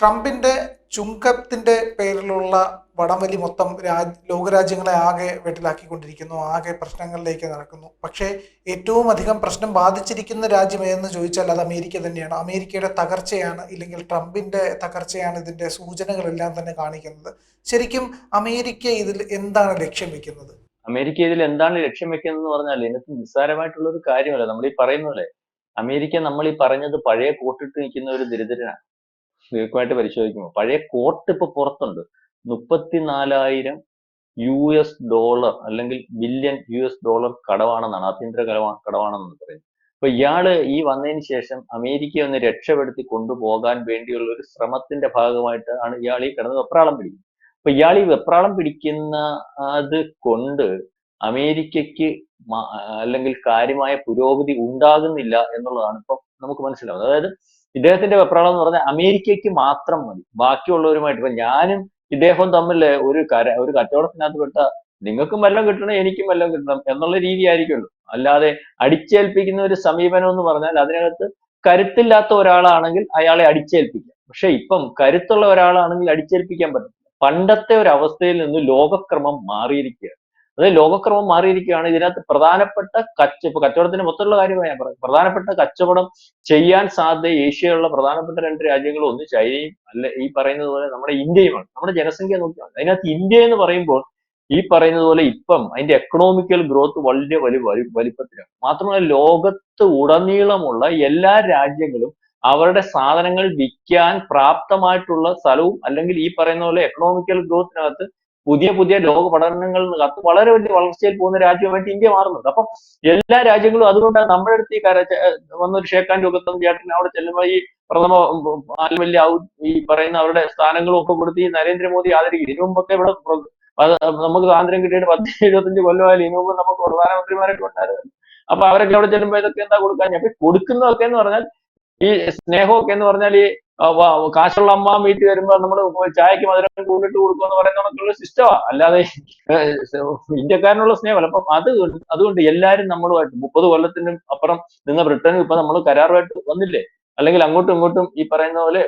ട്രംപിന്റെ ചുങ്കത്തിന്റെ പേരിലുള്ള വടംവലി മൊത്തം രാജ് ലോകരാജ്യങ്ങളെ ആകെ വെട്ടിലാക്കിക്കൊണ്ടിരിക്കുന്നു ആകെ പ്രശ്നങ്ങളിലേക്ക് നടക്കുന്നു. പക്ഷേ ഏറ്റവും അധികം പ്രശ്നം ബാധിച്ചിരിക്കുന്ന രാജ്യം ഏതെന്ന് ചോദിച്ചാൽ അത് അമേരിക്ക തന്നെയാണ്. അമേരിക്കയുടെ തകർച്ചയാണ് ഇല്ലെങ്കിൽ ട്രംപിന്റെ തകർച്ചയാണ് ഇതിന്റെ സൂചനകളെല്ലാം തന്നെ കാണിക്കുന്നത്. ശരിക്കും അമേരിക്ക ഇതിൽ എന്താണ് ലക്ഷ്യം വെക്കുന്നത്? അമേരിക്ക ഇതിൽ എന്താണ് ലക്ഷ്യം വെക്കുന്നത് പറഞ്ഞാൽ ഇതിനകത്ത് നിസ്സാരമായിട്ടുള്ള ഒരു കാര്യമല്ല. നമ്മൾ ഈ പറയുന്ന പോലെ അമേരിക്ക നമ്മൾ ഈ പറഞ്ഞത് പഴയ കോട്ടിട്ട് നിൽക്കുന്ന ഒരു ദരിദ്രനാണ്. ദീർഘമായിട്ട് പരിശോധിക്കുമ്പോൾ പഴയ കോർട്ട് ഇപ്പൊ പുറത്തുണ്ട്. മുപ്പത്തിനാലായിരം യു എസ് ഡോളർ അല്ലെങ്കിൽ ബില്യൺ യു എസ് ഡോളർ കടവാണെന്നാണ് ആഭ്യന്തര കടവാ കടമാണെന്നാണ് പറയുന്നത്. അപ്പൊ ഇയാൾ ഈ വന്നതിന് ശേഷം അമേരിക്കയെ ഒന്ന് രക്ഷപ്പെടുത്തി കൊണ്ടുപോകാൻ വേണ്ടിയുള്ള ഒരു ശ്രമത്തിന്റെ ഭാഗമായിട്ട് ആണ് ഇയാൾ ഈ കിടന്ന് വെപ്രാളം പിടിക്കുന്നത്. അപ്പൊ ഇയാൾ ഈ വെപ്രാളം പിടിക്കുന്ന അത് കൊണ്ട് അമേരിക്കയ്ക്ക് അല്ലെങ്കിൽ കാര്യമായ പുരോഗതി ഉണ്ടാകുന്നില്ല എന്നുള്ളതാണ് ഇപ്പൊ നമുക്ക് മനസ്സിലാവുന്നത്. അതായത് ഇദ്ദേഹത്തിന്റെ വെപ്രാളം എന്ന് പറഞ്ഞാൽ അമേരിക്കയ്ക്ക് മാത്രം മതി. ബാക്കിയുള്ളവരുമായിട്ട് ഇപ്പൊ ഞാനും ഇദ്ദേഹവും തമ്മിൽ ഒരു കര ഒരു കച്ചവടത്തിനകത്ത് പെട്ട നിങ്ങൾക്കും വല്ലതും കിട്ടണം എനിക്കും വല്ലതും കിട്ടണം എന്നുള്ള രീതി ആയിരിക്കുള്ളൂ അല്ലാതെ അടിച്ചേൽപ്പിക്കുന്ന ഒരു സമീപനം എന്ന് പറഞ്ഞാൽ അതിനകത്ത് കരുത്തില്ലാത്ത ഒരാളാണെങ്കിൽ അയാളെ അടിച്ചേൽപ്പിക്കാം. പക്ഷെ ഇപ്പം കരുത്തുള്ള ഒരാളാണെങ്കിൽ അടിച്ചേൽപ്പിക്കാൻ പറ്റും പണ്ടത്തെ ഒരു അവസ്ഥയിൽ നിന്ന് ലോകക്രമം മാറിയിരിക്കുകയാണ്. അതായത് ലോകക്രമം മാറിയിരിക്കുകയാണ്. ഇതിനകത്ത് പ്രധാനപ്പെട്ട കച്ച ഇപ്പൊ കച്ചവടത്തിന്റെ മൊത്തമുള്ള കാര്യമാണ് ഞാൻ പറയുന്നത്. പ്രധാനപ്പെട്ട കച്ചവടം ചെയ്യാൻ സാധ്യത ഏഷ്യയിലുള്ള പ്രധാനപ്പെട്ട രണ്ട് രാജ്യങ്ങളും ഒന്ന് ചൈനയും അല്ല ഈ പറയുന്നത് പോലെ നമ്മുടെ ഇന്ത്യയുമാണ്. നമ്മുടെ ജനസംഖ്യ നോക്കിയാണ്. അതിനകത്ത് ഇന്ത്യ എന്ന് പറയുമ്പോൾ ഈ പറയുന്നത് പോലെ ഇപ്പം അതിന്റെ എക്കണോമിക്കൽ ഗ്രോത്ത് വളരെ വലിയ വലി- വലിപ്പത്തിലാണ്. മാത്രമല്ല ലോകത്ത് ഉടനീളമുള്ള എല്ലാ രാജ്യങ്ങളും അവരുടെ സാധനങ്ങൾ വിൽക്കാൻ പ്രാപ്തമായിട്ടുള്ള സ്ഥലവും അല്ലെങ്കിൽ ഈ പറയുന്ന പോലെ എക്കണോമിക്കൽ ഗ്രോത്തിനകത്ത് പുതിയ പുതിയ ലോക പഠനങ്ങൾ കത്ത് വളരെ വലിയ വളർച്ചയിൽ പോകുന്ന രാജ്യമായിട്ട് ഇന്ത്യ മാറുന്നത് അപ്പം എല്ലാ രാജ്യങ്ങളും അതുകൊണ്ടാണ് നമ്മുടെ അടുത്ത് ഈ കര വന്നൊരു ഷേക്കാൻ രൂപത്തും ചേട്ടൻ അവിടെ ചെല്ലുമ്പോൾ ഈ പ്രഥമ ഉം, വലിയ ഈ പറയുന്ന അവരുടെ സ്ഥാനങ്ങളും ഒക്കെ കൊടുത്ത് ഈ നരേന്ദ്രമോദി ആദരിക്കും ഇതിനു മുമ്പൊക്കെ ഇവിടെ നമുക്ക് സ്വാതന്ത്ര്യം കിട്ടിയിട്ട് പത്ത് എഴുപത്തഞ്ച് കൊല്ലമായാലും ഇതിനു മുമ്പ് നമുക്ക് പ്രധാനമന്ത്രിമാരൊക്കെ ഉണ്ടായിരുന്നു. അപ്പൊ അവരൊക്കെ അവിടെ ചെല്ലുമ്പോൾ ഇതൊക്കെ എന്താ കൊടുക്കാൻ കൊടുക്കുന്നതൊക്കെ എന്ന് പറഞ്ഞാൽ ഈ സ്നേഹമൊക്കെ എന്ന് പറഞ്ഞാൽ ഈ കാശുള്ള അമ്മ വീട്ടിൽ വരുമ്പോൾ നമ്മൾ ചായക്ക് മധുരം കൂടിട്ട് കൊടുക്കുക എന്ന് പറയുന്ന കണക്കുള്ള സിസ്റ്റമാ അല്ലാതെ ഇന്ത്യക്കാരനുള്ള സ്നേഹമല്ല. അപ്പം അത് അതുകൊണ്ട് എല്ലാവരും നമ്മളുമായിട്ട് മുപ്പത് കൊല്ലത്തിനും അപ്പുറം നിന്ന ബ്രിട്ടനും ഇപ്പൊ നമ്മൾ കരാറുമായിട്ട് വന്നില്ലേ? അല്ലെങ്കിൽ അങ്ങോട്ടും ഇങ്ങോട്ടും ഈ പറയുന്ന പോലെ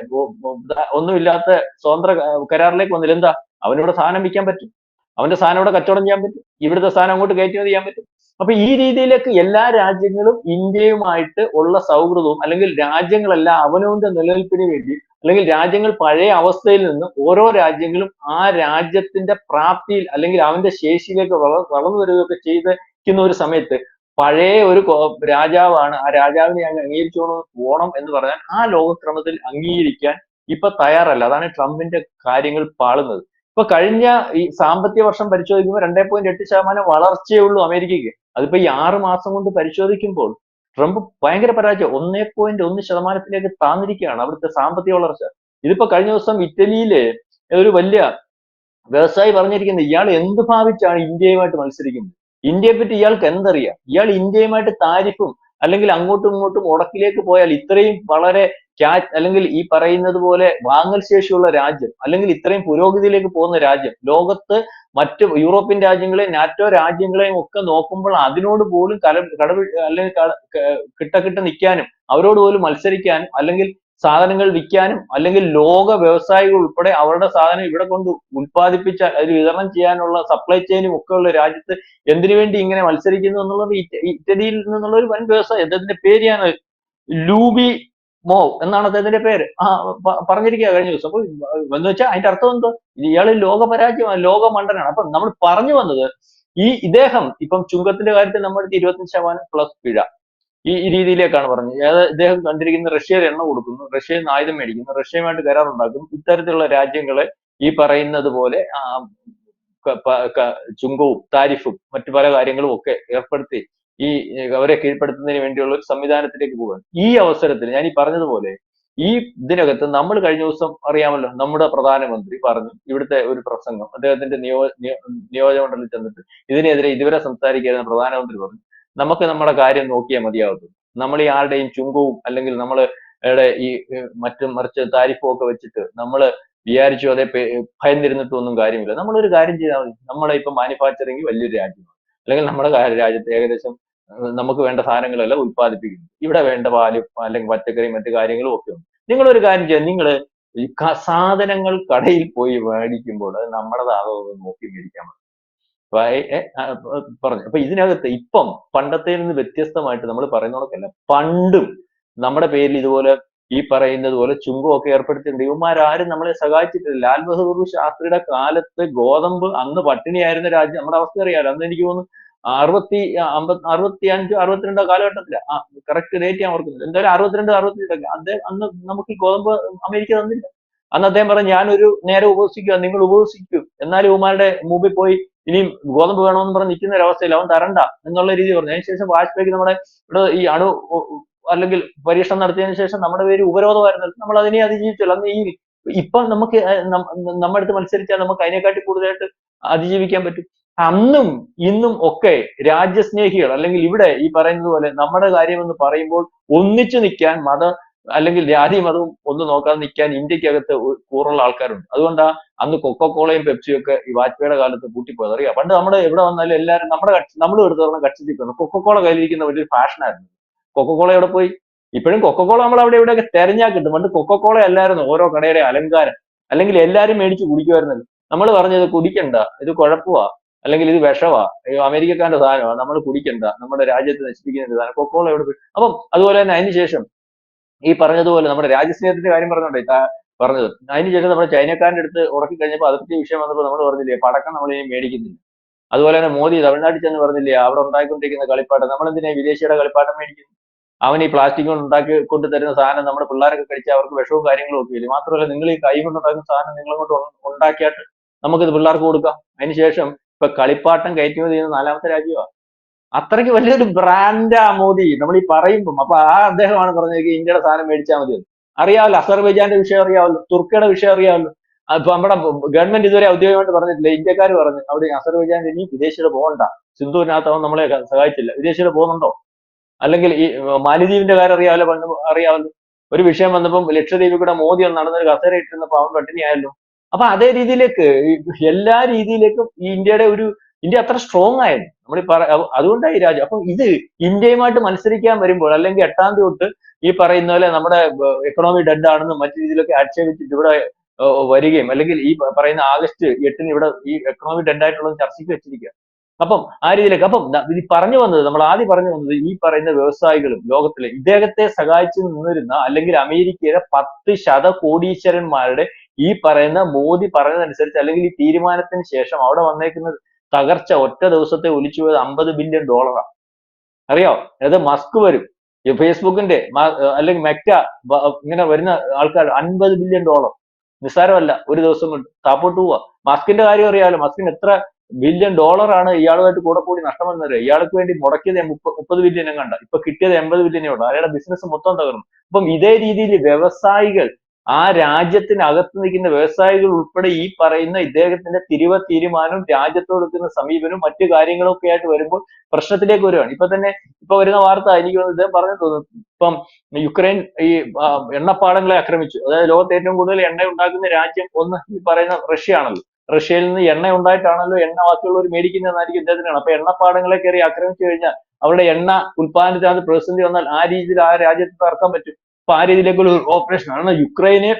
ഒന്നുമില്ലാത്ത സ്വതന്ത്ര കരാറിലേക്ക് വന്നില്ല? എന്താ? അവനിവിടെ സാധനം വിൽക്കാൻ പറ്റും. അവന്റെ സാധനം ഇവിടെ കച്ചവടം ചെയ്യാൻ പറ്റും. ഇവിടുത്തെ സാധനം അങ്ങോട്ട് കയറ്റുമതി ചെയ്യാൻ പറ്റും. അപ്പൊ ഈ രീതിയിലേക്ക് എല്ലാ രാജ്യങ്ങളും ഇന്ത്യയുമായിട്ട് ഉള്ള സൗഹൃദവും അല്ലെങ്കിൽ രാജ്യങ്ങളെല്ലാം അവനവന്റെ നിലനിൽപ്പിന് വേണ്ടി അല്ലെങ്കിൽ രാജ്യങ്ങൾ പഴയ അവസ്ഥയിൽ നിന്ന് ഓരോ രാജ്യങ്ങളും ആ രാജ്യത്തിന്റെ പ്രാപ്തിയിൽ അല്ലെങ്കിൽ അവന്റെ ശേഷിയിലേക്ക് വള വളർന്നു വരികയൊക്കെ ചെയ്തിരിക്കുന്ന ഒരു സമയത്ത് പഴയ ഒരു രാജാവാണ് ആ രാജാവിനെ അങ്ങ് അംഗീകരിച്ചോണം പോണം എന്ന് പറഞ്ഞാൽ ആ ലോകക്രമത്തിൽ അംഗീകരിക്കാൻ ഇപ്പൊ തയ്യാറല്ല. അതാണ് ട്രംപിന്റെ കാര്യങ്ങൾ പാളുന്നത്. ഇപ്പൊ കഴിഞ്ഞ ഈ സാമ്പത്തിക വർഷം പരിശോധിക്കുമ്പോൾ രണ്ടേ പോയിന്റ് എട്ട് ശതമാനം വളർച്ചയേ ഉള്ളൂ അമേരിക്കയ്ക്ക്. അതിപ്പോ ഈ ആറ് മാസം കൊണ്ട് പരിശോധിക്കുമ്പോൾ ട്രംപ് ഭയങ്കര പരാജയം. ഒന്നേ പോയിന്റ് ഒന്ന് ശതമാനത്തിലേക്ക് താന്നിരിക്കുകയാണ് അവിടുത്തെ സാമ്പത്തിക വളർച്ച. ഇതിപ്പോ കഴിഞ്ഞ ദിവസം ഇറ്റലിയിലെ ഒരു വലിയ വ്യവസായി പറഞ്ഞിരിക്കുന്നത് ഇയാൾ എന്ത് ഭാവിച്ചാണ് ഇന്ത്യയുമായിട്ട് മത്സരിക്കുന്നത്? ഇന്ത്യയെ പറ്റി ഇയാൾക്ക് എന്തറിയാം? ഇയാൾ ഇന്ത്യയുമായിട്ട് താരിഫും അല്ലെങ്കിൽ അങ്ങോട്ടും ഇങ്ങോട്ടും ഉടക്കിലേക്ക് പോയാൽ ഇത്രയും വളരെ ക്യാ- അല്ലെങ്കിൽ ഈ പറയുന്നത് പോലെ വാങ്ങൽ ശേഷിയുള്ള രാജ്യം അല്ലെങ്കിൽ ഇത്രയും പുരോഗതിയിലേക്ക് പോകുന്ന രാജ്യം ലോകത്ത് മറ്റ് യൂറോപ്യൻ രാജ്യങ്ങളെയും നാറ്റോ രാജ്യങ്ങളെയും ഒക്കെ നോക്കുമ്പോൾ അതിനോട് പോലും കല കടവി അല്ലെങ്കിൽ കിട്ടക്കിട്ട് നിൽക്കാനും അവരോട് പോലും മത്സരിക്കാനും അല്ലെങ്കിൽ സാധനങ്ങൾ വിൽക്കാനും അല്ലെങ്കിൽ ലോക വ്യവസായികൾ ഉൾപ്പെടെ അവരുടെ സാധനം ഇവിടെ കൊണ്ട് ഉൽപ്പാദിപ്പിച്ച അത് വിതരണം ചെയ്യാനുള്ള സപ്ലൈ ചെയിനും ഒക്കെ ഉള്ള രാജ്യത്ത് എന്തിനു വേണ്ടി ഇങ്ങനെ മത്സരിക്കുന്നു എന്നുള്ളത് ഇറ്റ- ഇറ്റലിയിൽ നിന്നുള്ള ഒരു വൻ വ്യവസായം അദ്ദേഹത്തിന്റെ പേര് ഞാൻ ലൂബി മോ എന്നാണ് അദ്ദേഹത്തിന്റെ പേര്. ആ പറഞ്ഞിരിക്കുക കഴിഞ്ഞ ദിവസം. അപ്പൊ എന്ന് വെച്ചാൽ അതിന്റെ അർത്ഥം എന്തോ ഇയാൾ ലോക പരാജയമാണ് ലോക മണ്ടനാണ് അപ്പൊ നമ്മൾ പറഞ്ഞു വന്നത് ഈ ഇദ്ദേഹം ഇപ്പം ചുങ്കത്തിന്റെ കാര്യത്തിൽ നമ്മുടെ ഇരുപത്തഞ്ച് ശതമാനം പ്ലസ് പിഴ. ഈ രീതിയിലേക്കാണ് പറഞ്ഞത്. ഏത് ഇദ്ദേഹം കണ്ടിരിക്കുന്ന റഷ്യയിൽ എണ്ണ കൊടുക്കുന്നു റഷ്യയിൽ നിന്ന് ആയുധം മേടിക്കുന്നു റഷ്യയുമായിട്ട് കരാർ ഉണ്ടാക്കും ഇത്തരത്തിലുള്ള രാജ്യങ്ങളെ ഈ പറയുന്നത് പോലെ ചുങ്കവും താരിഫും മറ്റു പല കാര്യങ്ങളും ഒക്കെ ഏർപ്പെടുത്തി ഈ അവരെ കീഴ്പ്പെടുത്തുന്നതിന് വേണ്ടിയുള്ള ഒരു സംവിധാനത്തിലേക്ക് പോവുകയാണ് ഈ അവസരത്തിൽ ഞാൻ ഈ പറഞ്ഞതുപോലെ ഈ ഇതിനകത്ത് നമ്മൾ കഴിഞ്ഞ ദിവസം അറിയാമല്ലോ നമ്മുടെ പ്രധാനമന്ത്രി പറഞ്ഞു ഇവിടുത്തെ ഒരു പ്രസംഗം അദ്ദേഹത്തിന്റെ നിയോ നിയോ- നിയോജകമണ്ഡലത്തിൽ ചെന്നിട്ട് ഇതിനെതിരെ ഇതുവരെ സംസാരിക്കുന്ന പ്രധാനമന്ത്രി പറഞ്ഞു നമുക്ക് നമ്മുടെ കാര്യം നോക്കിയാൽ മതിയാവും നമ്മൾ ഈ ആരുടെയും ചുങ്കവും അല്ലെങ്കിൽ നമ്മൾ ഈ മറ്റും മറിച്ച് താരിഫും ഒക്കെ വെച്ചിട്ട് നമ്മൾ വിചാരിച്ചു അതേ ഭയന്നിരുന്നിട്ടൊന്നും കാര്യമില്ല. നമ്മളൊരു കാര്യം ചെയ്താൽ മതി. നമ്മളെ ഇപ്പൊ മാനുഫാക്ചറിങ് വലിയൊരു രാജ്യമാണ്. അല്ലെങ്കിൽ നമ്മുടെ രാജ്യത്ത് ഏകദേശം നമുക്ക് വേണ്ട സാധനങ്ങളെല്ലാം ഉത്പാദിപ്പിക്കുന്നു ഇവിടെ വേണ്ട പാലും അല്ലെങ്കിൽ പച്ചക്കറി മറ്റു കാര്യങ്ങളും ഒക്കെ ഉണ്ട്. നിങ്ങൾ ഒരു കാര്യം ചെയ്യാം. നിങ്ങൾ ഈ സാധനങ്ങൾ കടയിൽ പോയി മേടിക്കുമ്പോൾ അത് നമ്മുടെ എന്ന് നോക്കി മേടിക്കാൻ ആ, പറഞ്ഞു. അപ്പൊ ഇതിനകത്ത് ഇപ്പം പണ്ടത്തെ നിന്ന് വ്യത്യസ്തമായിട്ട് നമ്മൾ പറയുന്നതൊക്കെയല്ല. പണ്ടും നമ്മുടെ പേരിൽ ഇതുപോലെ ഈ പറയുന്നത് പോലെ ചുങ്കമൊക്കെ ഏർപ്പെടുത്തിയിട്ടുണ്ട്. ഇവന്മാരാരും നമ്മളെ സഹായിച്ചിട്ടില്ല. ലാൽ ബഹദൂർ ശാസ്ത്രിയുടെ കാലത്ത് ഗോതമ്പ് അന്ന് പട്ടിണിയായിരുന്ന രാജ്യം നമ്മുടെ അവസ്ഥ അറിയാലോ? അന്ന് എനിക്ക് തോന്നുന്നു അറുപത്തി അമ്പത് അറുപത്തി അഞ്ച് അറുപത്തിരണ്ടോ കാലഘട്ടത്തില. കറക്റ്റ് ഡേറ്റ് ഞാൻ ഓർക്കുന്നില്ല. എന്തായാലും അറുപത്തിരണ്ട് അറുപത്തിരണ്ടൊക്കെ. അദ്ദേഹം അന്ന് നമുക്ക് ഈ ഗോതമ്പ് അമേരിക്ക തന്നില്ല. അന്ന് അദ്ദേഹം പറഞ്ഞു ഞാനൊരു നേരെ ഉപസിക്കുക നിങ്ങൾ ഉപവസിക്കൂ എന്നാലും ഇവന്മാരുടെ മുമ്പിൽ പോയി ഇനിയും ഗോതമ്പ് വേണമെന്ന് പറഞ്ഞ് നിൽക്കുന്ന ഒരു അവസ്ഥയിൽ അവൻ തരണ്ട എന്നുള്ള രീതി പറഞ്ഞു. അതിനുശേഷം വാജ്പേയിക്ക് നമ്മുടെ ഇവിടെ ഈ അണു അല്ലെങ്കിൽ പരീക്ഷണം നടത്തിയതിനു ശേഷം നമ്മുടെ പേര് ഉപരോധമായിരുന്നു നമ്മൾ അതിനെ അതിജീവിച്ചല്ലോ. അന്ന് ഈ ഇപ്പം നമുക്ക് നമ്മുടെ അടുത്ത് മത്സരിച്ചാൽ നമുക്ക് അതിനെക്കാട്ടി കൂടുതലായിട്ട് അതിജീവിക്കാൻ പറ്റും. അന്നും ഇന്നും ഒക്കെ രാജ്യസ്നേഹികൾ അല്ലെങ്കിൽ ഇവിടെ ഈ പറയുന്നത് പോലെ നമ്മുടെ കാര്യമെന്ന് പറയുമ്പോൾ ഒന്നിച്ചു നിൽക്കാൻ മത അല്ലെങ്കിൽ ജാതി മതവും ഒന്നും നോക്കാതെ നിൽക്കാൻ ഇന്ത്യക്കകത്ത് കൂറുള്ള ആൾക്കാരുണ്ട്. അതുകൊണ്ടാ അന്ന് കൊക്കക്കോളയും പെപ്സിയും ഒക്കെ ഈ വാജ്പേയിയുടെ കാലത്ത് കൂട്ടിപ്പോയത് അറിയാം? പണ്ട് നമ്മുടെ എവിടെ വന്നാലും എല്ലാവരും നമ്മുടെ കക്ഷി നമ്മൾ എടുത്തോളം കക്ഷി നിൽക്കുന്നു കൊക്കോക്കോള കയ്യിലിരിക്കുന്ന വലിയൊരു ഫാഷനായിരുന്നു. കൊക്കക്കോള എവിടെ പോയി? ഇപ്പോഴും കൊക്കക്കോള നമ്മൾ അവിടെ ഇവിടെയൊക്കെ തെരഞ്ഞാൽ കിട്ടും പണ്ട് കൊക്കക്കോള അല്ലായിരുന്നു ഓരോ കടയുടെ അലങ്കാരം. അല്ലെങ്കിൽ എല്ലാരും മേടിച്ച് കുടിക്കുമായിരുന്നല്ലോ. നമ്മൾ പറഞ്ഞത് കുടിക്കണ്ട ഇത് കുഴപ്പമാ. അല്ലെങ്കിൽ ഇത് വിഷവാ അമേരിക്കക്കാരുടെ സാധനമാണ് നമ്മൾ കുടിക്കണ്ട. നമ്മുടെ രാജ്യത്തെ നശിപ്പിക്കുന്ന സാധനം. കൊക്കോള എവിടെ പോയി? അപ്പം അതുപോലെ തന്നെ അതിന് ശേഷം ഈ പറഞ്ഞതുപോലെ നമ്മുടെ രാജ്യസ്നേഹത്തിന്റെ കാര്യം പറഞ്ഞോണ്ടേ പറഞ്ഞത്. അതിനുശേഷം നമ്മുടെ ചൈനക്കാരുടെ അടുത്ത് ഉറക്കി കഴിഞ്ഞപ്പോൾ അതിർത്തി വിഷയം വന്നപ്പോൾ നമ്മൾ പറഞ്ഞില്ലേ പടക്കം നമ്മൾ മേടിക്കുന്നില്ല. അതുപോലെ തന്നെ മോദി തമിഴ്നാട്ടിൽ ചെന്ന് പറഞ്ഞില്ലേ അവിടെ ഉണ്ടായിക്കൊണ്ടിരിക്കുന്ന കളിപ്പാട്ടം. നമ്മൾ എന്തിനാ വിദേശിയുടെ കളിപ്പാട്ടം മേടിക്കുന്നു അവൻ ഈ പ്ലാസ്റ്റിക് കൊണ്ട് ഉണ്ടാക്കി കൊണ്ട് തരുന്ന സാധനം നമ്മുടെ പിള്ളേരൊക്കെ കഴിച്ചാൽ അവർക്ക് വിഷവും കാര്യങ്ങളും ഒക്കെ ഇല്ല? മാത്രമല്ല നിങ്ങൾ ഈ കൈ കൊണ്ട് ഉണ്ടാക്കുന്ന സാധനം നിങ്ങൾ കൊണ്ട് ഉണ്ടാക്കിയിട്ട് നമുക്കിത് പിള്ളേർക്ക് കൊടുക്കാം. അതിനുശേഷം ഇപ്പൊ കളിപ്പാട്ടം കയറ്റുമതി ചെയ്യുന്ന നാലാമത്തെ രാജ്യമാണ് അത്രയ്ക്ക് വലിയൊരു ബ്രാൻഡാ മോദി. നമ്മൾ ഈ പറയുമ്പം അപ്പൊ ആ അദ്ദേഹമാണ് പറഞ്ഞത് ഇന്ത്യയുടെ സാധനം മേടിച്ചാൽ മതി അറിയാവല്ലോ അസർബൈജാന്റെ വിഷയം അറിയാമല്ലോ തുർക്കിയുടെ വിഷയം അറിയാമല്ലോ അപ്പൊ നമ്മുടെ ഗവൺമെന്റ് ഇതുവരെ ഔദ്യോഗികമായിട്ട് പറഞ്ഞിട്ടില്ല. ഇന്ത്യക്കാർ പറഞ്ഞു അവിടെ അസർബൈജാൻ ഇനി വിദേശികൾ പോകണ്ട. സിന്ധുവിനകത്ത് അവൻ നമ്മളെ സഹായിച്ചില്ല. വിദേശികൾ പോകുന്നുണ്ടോ? അല്ലെങ്കിൽ ഈ മാലിദ്വീപിന്റെ കാര്യം അറിയാമല്ലോ പണ്ട് അറിയാമല്ലോ. ഒരു വിഷയം വന്നപ്പം ലക്ഷദ്വീപിൽ കൂടെ മോദി ഒന്ന് നടന്നൊരു കസേര ഇട്ടിരുന്നപ്പോൾ അവൻ പട്ടിണിയായല്ലോ. അപ്പൊ അതേ രീതിയിലേക്ക് എല്ലാ രീതിയിലേക്കും ഈ ഇന്ത്യയുടെ ഒരു ഇന്ത്യ അത്ര സ്ട്രോങ് ആയിരുന്നു. നമ്മൾ പറ അതുകൊണ്ടാണ് ഈ രാജ്യം. അപ്പൊ ഇത് ഇന്ത്യയുമായിട്ട് മത്സരിക്കാൻ വരുമ്പോൾ അല്ലെങ്കിൽ എട്ടാം തീയതി തൊട്ട് ഈ പറയുന്ന പോലെ നമ്മുടെ എക്കണോമി ഡെഡ് ആണെന്നും മറ്റു രീതിയിലൊക്കെ ആക്ഷേപിച്ചിട്ട് ഇവിടെ വരികയും അല്ലെങ്കിൽ ഈ പറയുന്ന ആഗസ്റ്റ് എട്ടിന് ഇവിടെ ഈ എക്കണോമി ഡെഡ് ആയിട്ടുള്ളത് ചർച്ചയ്ക്ക് വെച്ചിരിക്കുക അപ്പം ആ രീതിയിലേക്ക് അപ്പം ഇത് പറഞ്ഞു വന്നത് നമ്മൾ ആദ്യം പറഞ്ഞു വന്നത് ഈ പറയുന്ന വ്യവസായികളും ലോകത്തിലെ ഇദ്ദേഹത്തെ സഹായിച്ചു നിന്നിരുന്ന അല്ലെങ്കിൽ അമേരിക്കയിലെ പത്ത് ശത കോടീശ്വരന്മാരുടെ ഈ പറയുന്ന മോദി പറഞ്ഞതനുസരിച്ച് അല്ലെങ്കിൽ ഈ തീരുമാനത്തിന് ശേഷം അവിടെ വന്നേക്കുന്ന തകർച്ച ഒറ്റ ദിവസത്തെ ഒലിച്ചു പോയത് അമ്പത് ബില്യൺ ഡോളറാണ് അറിയോ? അതായത് മസ്ക് വരും. ഫേസ്ബുക്കിന്റെ അല്ലെങ്കിൽ മെക്ക ഇങ്ങനെ വരുന്ന ആൾക്കാർ അൻപത് ബില്യൺ ഡോളർ. നിസ്സാരമല്ല. ഒരു ദിവസം കൊണ്ട്. താപ്പോട്ട് പോവാ. മസ്കിന്റെ കാര്യം അറിയാമല്ലോ മസ്കിന് എത്ര ബില്യൺ ഡോളറാണ് ഇയാളുമായിട്ട് കൂടെ കൂടി നഷ്ടം വന്നത് ഇയാൾക്ക് വേണ്ടി മുടക്കിയത് മുപ്പ- മുപ്പത് ബില്യൺ കണ്ട ഇപ്പൊ കിട്ടിയത് എൺപത് ബില്യനേ ഉള്ളൂ. അയാളുടെ ബിസിനസ് മൊത്തം തകർന്നു. അപ്പം ഇതേ രീതിയിൽ വ്യവസായികൾ ആ രാജ്യത്തിനകത്ത് നിൽക്കുന്ന വ്യവസായികൾ ഉൾപ്പെടെ ഈ പറയുന്ന ഇദ്ദേഹത്തിന്റെ തിരുവ തീരുമാനവും രാജ്യത്തോട് എത്തുന്ന സമീപനവും മറ്റു കാര്യങ്ങളൊക്കെ ആയിട്ട് വരുമ്പോൾ പ്രശ്നത്തിലേക്ക് വരികയാണ്. ഇപ്പൊ തന്നെ ഇപ്പൊ വരുന്ന വാർത്ത എനിക്ക് ഇദ്ദേഹം പറഞ്ഞു തോന്നുന്നു. ഇപ്പം യുക്രൈൻ ഈ എണ്ണപ്പാടങ്ങളെ ആക്രമിച്ചു. അതായത് ലോകത്ത് ഏറ്റവും കൂടുതൽ എണ്ണ ഉണ്ടാക്കുന്ന രാജ്യം ഒന്ന് ഈ പറയുന്ന റഷ്യ ആണല്ലോ റഷ്യയിൽ നിന്ന് എണ്ണ ഉണ്ടായിട്ടാണല്ലോ എണ്ണ ബാക്കിയുള്ളവർ മേടിക്കുന്നതെന്നായിരിക്കും ഇദ്ദേഹത്തിനാണ്. അപ്പൊ എണ്ണപ്പാടങ്ങളെ കയറി ആക്രമിച്ചു കഴിഞ്ഞാൽ അവരുടെ എണ്ണ ഉൽപ്പാദനത്തിനകത്ത് പ്രതിസന്ധി വന്നാൽ ആ രീതിയിൽ ആ രാജ്യത്ത് തർക്കാൻ പറ്റും. അപ്പൊ ആ രീതിയിലേക്കുള്ള ഒരു ഓപ്പറേഷൻ ആണ്. യുക്രൈനെ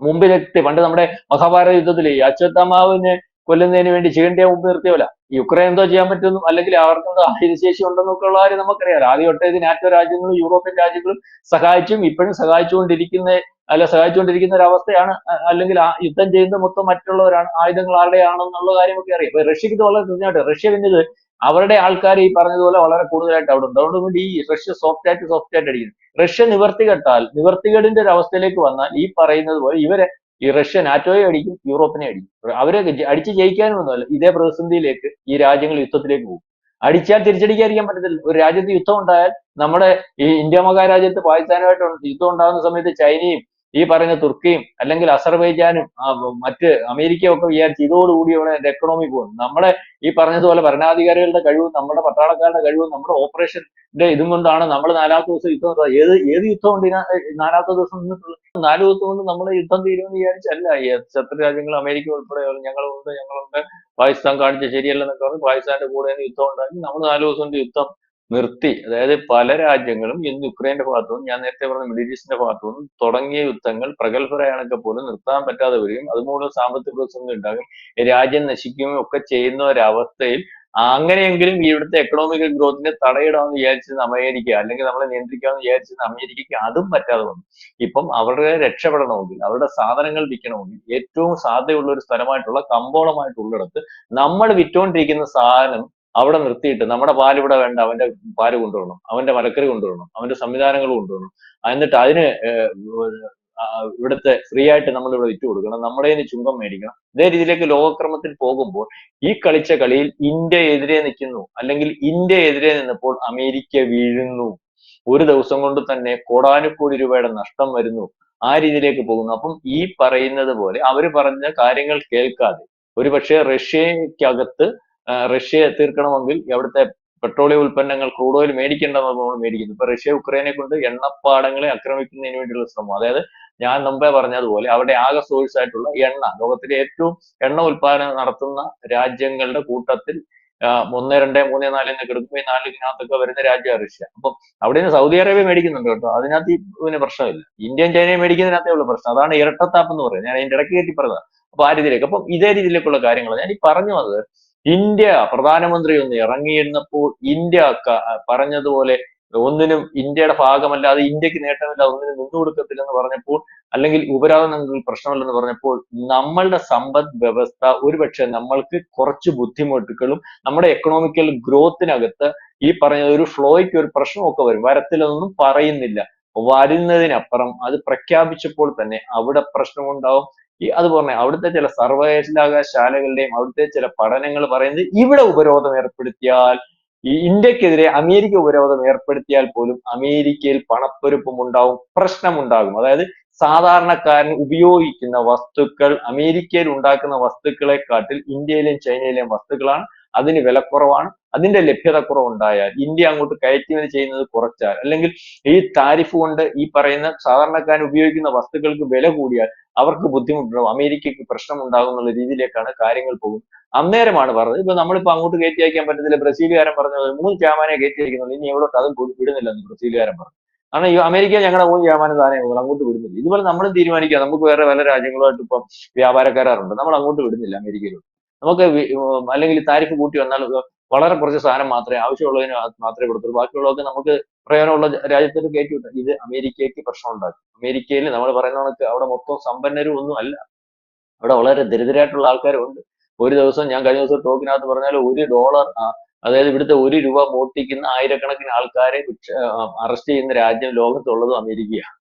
മുമ്പിലെത്തി പണ്ട് നമ്മുടെ മഹാഭാരത യുദ്ധത്തിൽ ഈ അച്ഛത്തമാവിനെ കൊല്ലുന്നതിന് വേണ്ടി ചീണ്ടിയ മുമ്പ് നിർത്തിയവല്ല യുക്രൈൻ എന്തോ ചെയ്യാൻ പറ്റുന്നു അല്ലെങ്കിൽ അവർക്ക് എന്തോ ആയുധശേഷി ഉണ്ടെന്നൊക്കെ ഉള്ള കാര്യം നമുക്കറിയാം ആദ്യം തൊട്ടേ ഇത് നാറ്റോ രാജ്യങ്ങളും യൂറോപ്യൻ രാജ്യങ്ങളും സഹായിച്ചും ഇപ്പോഴും സഹായിച്ചുകൊണ്ടിരിക്കുന്ന അല്ല സഹായിച്ചുകൊണ്ടിരിക്കുന്ന ഒരു അവസ്ഥയാണ് അല്ലെങ്കിൽ ആ യുദ്ധം ചെയ്യുന്ന മൊത്തം മറ്റുള്ളവരാണ് ആയുധങ്ങൾ ആരുടെയാണെന്നുള്ള കാര്യമൊക്കെ അറിയാം. അപ്പൊ റഷ്യക്ക് ഇത് വളരെ കൃത്യമായിട്ട് റഷ്യ പിന്നത് അവരുടെ ആൾക്കാർ ഈ പറഞ്ഞതുപോലെ വളരെ കൂടുതലായിട്ട് അവിടെ ഉണ്ട്. അതുകൊണ്ട് ഈ റഷ്യ സോഫ്റ്റ് ആയിട്ട് സോഫ്റ്റ് ആയിട്ട് അടിക്കുന്നു. റഷ്യ നിവർത്തി കെട്ടാൽ നിവർത്തികേടിന്റെ ഒരു അവസ്ഥയിലേക്ക് വന്നാൽ ഈ പറയുന്നത് പോലെ ഇവരെ ഈ റഷ്യ നാറ്റോയെ അടിക്കും യൂറോപ്പിനെ അടിക്കും. അവരെ അടിച്ച് ജയിക്കാനും ഒന്നുമല്ല ഇതേ പ്രതിസന്ധിയിലേക്ക് ഈ രാജ്യങ്ങൾ യുദ്ധത്തിലേക്ക് പോകും. അടിച്ചാൽ തിരിച്ചടിക്കാതിരിക്കാൻ പറ്റത്തില്ല. ഒരു രാജ്യത്ത് യുദ്ധം ഉണ്ടായാൽ നമ്മുടെ ഈ ഇന്ത്യ മഹാരാജ്യത്ത് പാകിസ്ഥാനുമായിട്ട് യുദ്ധം ഉണ്ടാകുന്ന സമയത്ത് ചൈനയും ഈ പറഞ്ഞ തുർക്കിയും അല്ലെങ്കിൽ അസർബൈജാനും മറ്റ് അമേരിക്കയും ഒക്കെ വിചാരിച്ച് ഇതോടുകൂടി ഇവിടെ എന്റെ എക്കണോമി പോകും നമ്മുടെ ഈ പറഞ്ഞതുപോലെ ഭരണാധികാരികളുടെ കഴിവും നമ്മുടെ പട്ടാളക്കാരുടെ കഴിവും നമ്മുടെ ഓപ്പറേഷന്റെ ഇതും കൊണ്ടാണ് നമ്മൾ നാലാമത്തെ ദിവസം യുദ്ധം. ഏത് ഏത് യുദ്ധം കൊണ്ട് നാലാമത്തെ ദിവസം നിന്നിട്ടുള്ളത് നാല് ദിവസം കൊണ്ട് നമ്മൾ യുദ്ധം തീരുമെന്ന് വിചാരിച്ചല്ല. ശത്രു രാജ്യങ്ങൾ അമേരിക്ക ഉൾപ്പെടെ ഞങ്ങളുണ്ട് ഞങ്ങളുണ്ട്. പാകിസ്ഥാൻ കാണിച്ച ശരിയല്ലെന്നൊക്കെ പറഞ്ഞ് പാകിസ്ഥാന്റെ കൂടെ യുദ്ധം ഉണ്ടാക്കി. നമ്മൾ നാല് ദിവസം കൊണ്ട് യുദ്ധം നിർത്തി. അതായത് പല രാജ്യങ്ങളും ഇന്ന് യുക്രൈന്റെ ഭാഗത്തുനിന്നും ഞാൻ നേരത്തെ പറഞ്ഞ മിഡിൽ ഈസ്റ്റിന്റെ ഭാഗത്തുനിന്നും തുടങ്ങിയ യുദ്ധങ്ങൾ പ്രഗത്ഭരായണക്കെ പോലും നിർത്താൻ പറ്റാതെ വരികയും അതുമൂലം സാമ്പത്തിക പ്രതിസന്ധി ഉണ്ടാകും. രാജ്യം നശിക്കുകയും ഒക്കെ ചെയ്യുന്ന ഒരവസ്ഥയിൽ അങ്ങനെയെങ്കിലും ഇവിടുത്തെ എക്കണോമിക്കൽ ഗ്രോത്തിനെ തടയിടാമെന്ന് വിചാരിച്ചിരുന്ന അമേരിക്ക അല്ലെങ്കിൽ നമ്മളെ നിയന്ത്രിക്കാമെന്ന് വിചാരിച്ചിരുന്ന അമേരിക്കയ്ക്ക് അതും പറ്റാതെ വന്നു. ഇപ്പം അവരുടെ രക്ഷപ്പെടണമെങ്കിൽ അവരുടെ സാധനങ്ങൾ വിൽക്കണമെങ്കിൽ ഏറ്റവും സാധ്യതയുള്ള ഒരു സ്ഥലമായിട്ടുള്ള കമ്പോളമായിട്ടുള്ളിടത്ത് നമ്മൾ വിറ്റോണ്ടിരിക്കുന്ന സാധനം അവിടെ നിർത്തിയിട്ട് നമ്മുടെ പാൽ ഇവിടെ വേണ്ട അവന്റെ പാൽ കൊണ്ടുവരണം അവന്റെ മലക്കറി കൊണ്ടുവരണം അവന്റെ സംവിധാനങ്ങൾ കൊണ്ടുവരണം. എന്നിട്ട് അതിന് ഇവിടുത്തെ ഫ്രീ ആയിട്ട് നമ്മൾ ഇവിടെ വിറ്റ് കൊടുക്കണം. നമ്മുടെ നിന്ന് ചുങ്കം മേടിക്കണം. ഇതേ രീതിയിലേക്ക് ലോകക്രമത്തിൽ പോകുമ്പോൾ ഈ കളിച്ച കളിയിൽ ഇന്ത്യ എതിരെ നിൽക്കുന്നു. അല്ലെങ്കിൽ ഇന്ത്യ എതിരെ നിന്നപ്പോൾ അമേരിക്ക വീഴുന്നു. ഒരു ദിവസം കൊണ്ട് തന്നെ കോടാനുകോടി രൂപയുടെ നഷ്ടം വരുന്നു. ആ രീതിയിലേക്ക് പോകുന്നു. അപ്പം ഈ പറയുന്നത് പോലെ അവർ പറഞ്ഞ കാര്യങ്ങൾ കേൾക്കാതെ ഒരുപക്ഷെ റഷ്യക്കകത്ത് റഷ്യയെ തീർക്കണമെങ്കിൽ അവിടുത്തെ പെട്രോളിയം ഉൽപ്പന്നങ്ങൾ ക്രൂഡ് ഓയിൽ മേടിക്കേണ്ടതെന്ന് നമ്മൾ മേടിക്കുന്നു. ഇപ്പൊ റഷ്യ ഉക്രൈനെ കൊണ്ട് എണ്ണപ്പാടങ്ങളെ ആക്രമിക്കുന്നതിന് വേണ്ടിയുള്ള ശ്രമം. അതായത് ഞാൻ മുമ്പേ പറഞ്ഞതുപോലെ അവിടെ ആകെ സോഴ്സ് ആയിട്ടുള്ള എണ്ണ ലോകത്തിലെ ഏറ്റവും എണ്ണ ഉൽപാദനം നടത്തുന്ന രാജ്യങ്ങളുടെ കൂട്ടത്തിൽ മൂന്ന് രണ്ട് മൂന്ന് നാല് എന്നൊക്കെ എടുക്കുമ്പോൾ ഈ നാലിനകത്തൊക്കെ വരുന്ന രാജ്യമാണ് റഷ്യ. അപ്പം അവിടെ നിന്ന് സൗദി അറേബ്യ മേടിക്കുന്നുണ്ട് കേട്ടോ. അതിനകത്ത് പിന്നെ പ്രശ്നമില്ല. ഇന്ത്യയും ചൈനയും മേടിക്കുന്നതിനകത്തേ ഉള്ള പ്രശ്നം. അതാണ് ഇരട്ടത്താപ്പ് എന്ന് പറയുന്നത്. ഞാൻ അതിന്റെ ഇടയ്ക്ക് കയറ്റി പറഞ്ഞതാണ് അപ്പൊ ആ രീതിയിലേക്ക്. അപ്പം ഇതേ രീതിയിലേക്കുള്ള കാര്യങ്ങൾ ഞാൻ ഈ പറഞ്ഞു വന്നത് ഇന്ത്യ പ്രധാനമന്ത്രി ഒന്ന് ഇറങ്ങിയിരുന്നപ്പോൾ ഇന്ത്യ പറഞ്ഞതുപോലെ ഒന്നിനും ഇന്ത്യയുടെ ഭാഗമല്ലാതെ ഇന്ത്യയ്ക്ക് നേട്ടമില്ല ഒന്നിനും നിന്നു കൊടുക്കത്തില്ലെന്ന് പറഞ്ഞപ്പോൾ അല്ലെങ്കിൽ ഉപരാധനങ്ങൾ പ്രശ്നമല്ലെന്ന് പറഞ്ഞപ്പോൾ നമ്മളുടെ സമ്പദ് വ്യവസ്ഥ ഒരുപക്ഷെ നമ്മൾക്ക് കുറച്ച് ബുദ്ധിമുട്ടുകളും നമ്മുടെ എക്കണോമിക്കൽ ഗ്രോത്തിനകത്ത് ഈ പറഞ്ഞ ഒരു ഫ്ലോയ്ക്ക് ഒരു പ്രശ്നമൊക്കെ വരും. വരത്തിലൊന്നും പറയുന്നില്ല. വരുന്നതിനപ്പുറം അത് പ്രഖ്യാപിച്ചപ്പോൾ തന്നെ അവിടെ പ്രശ്നമുണ്ടാവും. ഈ അത് പറഞ്ഞ അവിടുത്തെ ചില സർവകലാശാലകളുടെയും അവിടുത്തെ ചില പഠനങ്ങൾ പറയുന്നത് ഇവിടെ ഉപരോധം ഏർപ്പെടുത്തിയാൽ ഈ ഇന്ത്യക്കെതിരെ അമേരിക്ക ഉപരോധം ഏർപ്പെടുത്തിയാൽ പോലും അമേരിക്കയിൽ പണപ്പെരുപ്പം ഉണ്ടാവും പ്രശ്നമുണ്ടാകും. അതായത് സാധാരണക്കാരൻ ഉപയോഗിക്കുന്ന വസ്തുക്കൾ അമേരിക്കയിൽ ഉണ്ടാക്കുന്ന വസ്തുക്കളെക്കാട്ടിൽ ഇന്ത്യയിലെയും ചൈനയിലെയും വസ്തുക്കളാണ് അതിന് വിലക്കുറവാണ്. അതിന്റെ ലഭ്യത കുറവുണ്ടായാൽ ഇന്ത്യ അങ്ങോട്ട് കയറ്റുമതി ചെയ്യുന്നത് കുറച്ചാൽ അല്ലെങ്കിൽ ഈ താരിഫ് കൊണ്ട് ഈ പറയുന്ന സാധാരണക്കാർ ഉപയോഗിക്കുന്ന വസ്തുക്കൾക്ക് വില കൂടിയാൽ അവർക്ക് ബുദ്ധിമുട്ടുണ്ടാവും. അമേരിക്കയ്ക്ക് പ്രശ്നമുണ്ടാകും എന്നുള്ള രീതിയിലേക്കാണ് കാര്യങ്ങൾ പോകുന്നത്. അന്നേരമാണ് പറഞ്ഞത്. ഇപ്പൊ നമ്മളിപ്പോ അങ്ങോട്ട് കയറ്റി അയക്കാൻ പറ്റത്തില്ല. ബ്രസീലുകാരൻ പറഞ്ഞത് മൂന്ന് ക്യാമാനെ കയറ്റി അയക്കുന്നുള്ളൂ. ഇനി എവിടോട്ട് അതും വിടുന്നില്ലെന്ന് ബ്രസീലുകാരൻ പറഞ്ഞു. കാരണം ഈ അമേരിക്ക ഞങ്ങളുടെ മൂന്ന് ക്യാമാനം സാധനം അങ്ങോട്ട് വിടുന്നില്ല. ഇതുപോലെ നമ്മളും തീരുമാനിക്കുക നമുക്ക് വേറെ പല രാജ്യങ്ങളുമായിട്ട് ഇപ്പം വ്യാപാരക്കാരുണ്ട് നമ്മൾ അങ്ങോട്ട് വിടുന്നില്ല അമേരിക്കയിലോട്ട്. നമുക്ക് അല്ലെങ്കിൽ താരിഫ് കൂട്ടി വന്നാൽ വളരെ കുറച്ച് സാധനം മാത്രമേ ആവശ്യമുള്ളതിന് മാത്രമേ കൊടുത്തുള്ളൂ. ബാക്കിയുള്ളതൊക്കെ നമുക്ക് പ്രയോജനമുള്ള രാജ്യത്തിൽ കയറ്റി വിട്ടു ഇത് അമേരിക്കയ്ക്ക് പ്രശ്നം ഉണ്ടാക്കും. അമേരിക്കയിൽ നമ്മൾ പറയുന്ന കണക്ക് അവിടെ മൊത്തം സമ്പന്നരും ഒന്നും അല്ല. അവിടെ വളരെ ദരിദ്രരായിട്ടുള്ള ആൾക്കാരും ഉണ്ട് ഒരു ദിവസം ഞാൻ കഴിഞ്ഞ ദിവസം ടോക്കിനകത്ത് പറഞ്ഞാൽ ഒരു ഡോളർ അതായത് ഇവിടുത്തെ ഒരു രൂപ മോട്ടിക്കുന്ന ആയിരക്കണക്കിന് ആൾക്കാരെ അറസ്റ്റ് ചെയ്യുന്ന രാജ്യം ലോകത്തുള്ളതും അമേരിക്കയാണ്.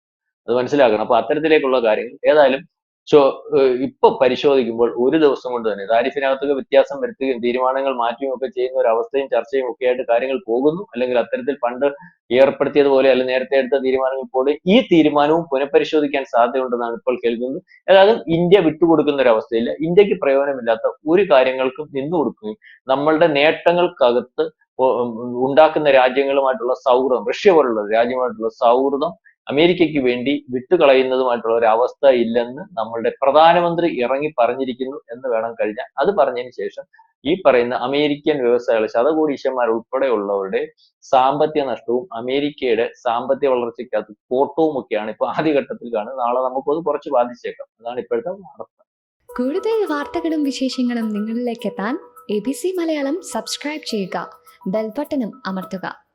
അത് മനസ്സിലാക്കണം. അപ്പൊ അത്തരത്തിലേക്കുള്ള കാര്യങ്ങൾ. ഏതായാലും ഏഹ് ഇപ്പൊ പരിശോധിക്കുമ്പോൾ ഒരു ദിവസം കൊണ്ട് തന്നെ താരിഫിനകത്തൊക്കെ വ്യത്യാസം വരുത്തുകയും തീരുമാനങ്ങൾ മാറ്റുകയും ഒക്കെ ചെയ്യുന്ന ഒരു അവസ്ഥയും ചർച്ചയും ഒക്കെ ആയിട്ട് കാര്യങ്ങൾ പോകുന്നു. അല്ലെങ്കിൽ അത്തരത്തിൽ പണ്ട് ഏർപ്പെടുത്തിയതുപോലെ അല്ലെങ്കിൽ നേരത്തെ എടുത്ത തീരുമാനങ്ങൾ പോലെ ഈ തീരുമാനവും പുനഃപരിശോധിക്കാൻ സാധ്യതയുണ്ടെന്നാണ് ഇപ്പോൾ കേൾക്കുന്നത്. ഏതായാലും ഇന്ത്യ വിട്ടുകൊടുക്കുന്ന ഒരു അവസ്ഥയില്ല. ഇന്ത്യയ്ക്ക് പ്രയോജനമില്ലാത്ത ഒരു കാര്യങ്ങൾക്കും നിന്നു കൊടുക്കുകയും നമ്മളുടെ നേട്ടങ്ങൾക്കകത്ത് ഉണ്ടാക്കുന്ന രാജ്യങ്ങളുമായിട്ടുള്ള സൗഹൃദം റഷ്യ പോലുള്ള രാജ്യമായിട്ടുള്ള സൗഹൃദം അമേരിക്കയ്ക്ക് വേണ്ടി വിട്ടുകളയുന്നതുമായിട്ടുള്ള ഒരു അവസ്ഥ ഇല്ലെന്ന് നമ്മളുടെ പ്രധാനമന്ത്രി ഇറങ്ങി പറഞ്ഞിരിക്കുന്നു എന്ന് വേണം കഴിഞ്ഞാൽ അത് പറഞ്ഞതിന് ശേഷം ഈ പറയുന്ന അമേരിക്കൻ വ്യവസായികൾ ശതകോടീശന്മാർ ഉൾപ്പെടെയുള്ളവരുടെ സാമ്പത്തിക നഷ്ടവും അമേരിക്കയുടെ സാമ്പത്തിക വളർച്ചയ്ക്കകത്ത് കോട്ടവും ഒക്കെയാണ് ഇപ്പൊ ആദ്യഘട്ടത്തിൽ കാണുന്നത്. നാളെ നമുക്കത് കുറച്ച് ബാധിച്ചേക്കാം. അതാണ് ഇപ്പോഴത്തെ വാർത്ത. കൂടുതൽ വാർത്തകളും വിശേഷങ്ങളും നിങ്ങളിലേക്ക് എത്താൻ A B C Malayalam subscribe ചെയ്യുക. ബെൽബട്ടനും അമർത്തുക.